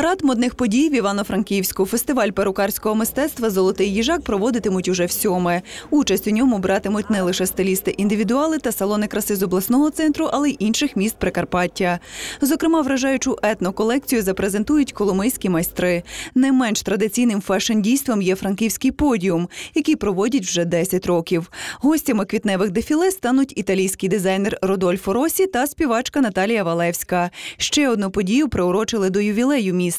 Парад модних подій в Івано-Франківську. Фестиваль перукарського мистецтва Золотий їжак проводитимуть уже всьоме. Участь у ньому братимуть не лише стилісти індивідуали та салони краси з обласного центру, але й інших міст Прикарпаття. Зокрема, вражаючу етноколекцію запрезентують коломийські майстри. Не менш традиційним фешн-дійством є франківський подіум, який проводять вже 10 років. Гостями квітневих дефіле стануть італійський дизайнер Родольфо Росі та співачка Наталія Валевська. Ще одну подію приурочили до ювілею міста.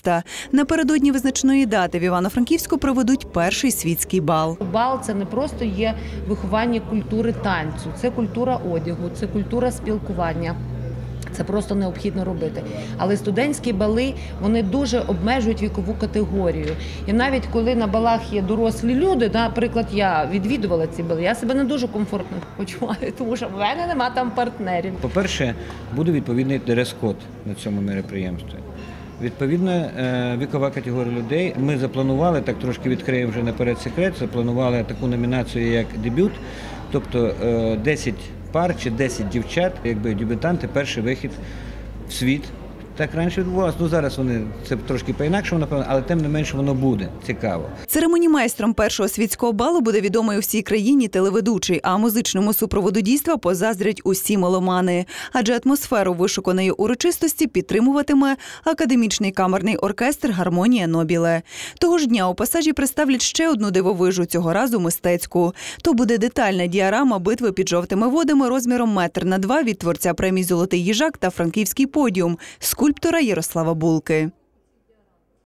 Напередодні визначної дати в Івано-Франківську проведуть перший світський бал. Бал це не просто є виховання культури танцю, це культура одягу, це культура спілкування. Це просто необхідно робити. Але студентські бали вони дуже обмежують вікову категорію. І навіть коли на балах є дорослі люди, наприклад, я відвідувала ці бали, я себе не дуже комфортно почуваю, тому що в мене нема там партнерів. По-перше, буде відповідний дрес-код на цьому мероприємстві. Відповідна е, вікова категорія людей. Ми запланували, так трошки відкриємо вже наперед секрет, запланували таку номінацію як дебют, тобто е, 10 пар чи 10 дівчат, якби дебютанти, перший вихід в світ. Так раніше відбувалося. Ну зараз вони це трошки по-інакшому, напевно, але тим не менше воно буде цікаво. Церемонімайстром першого світського балу буде відомий у всій країні телеведучий, а музичному супроводу дійства позаздрять усі меломани. Адже атмосферу вишуканої урочистості підтримуватиме академічний камерний оркестр Гармонія Нобіле. Того ж дня у пасажі представлять ще одну дивовижу цього разу мистецьку. То буде детальна діарама битви під жовтими водами розміром метр на два від творця премії Золотий їжак та франківський подіум скульптора Ярослава Булки.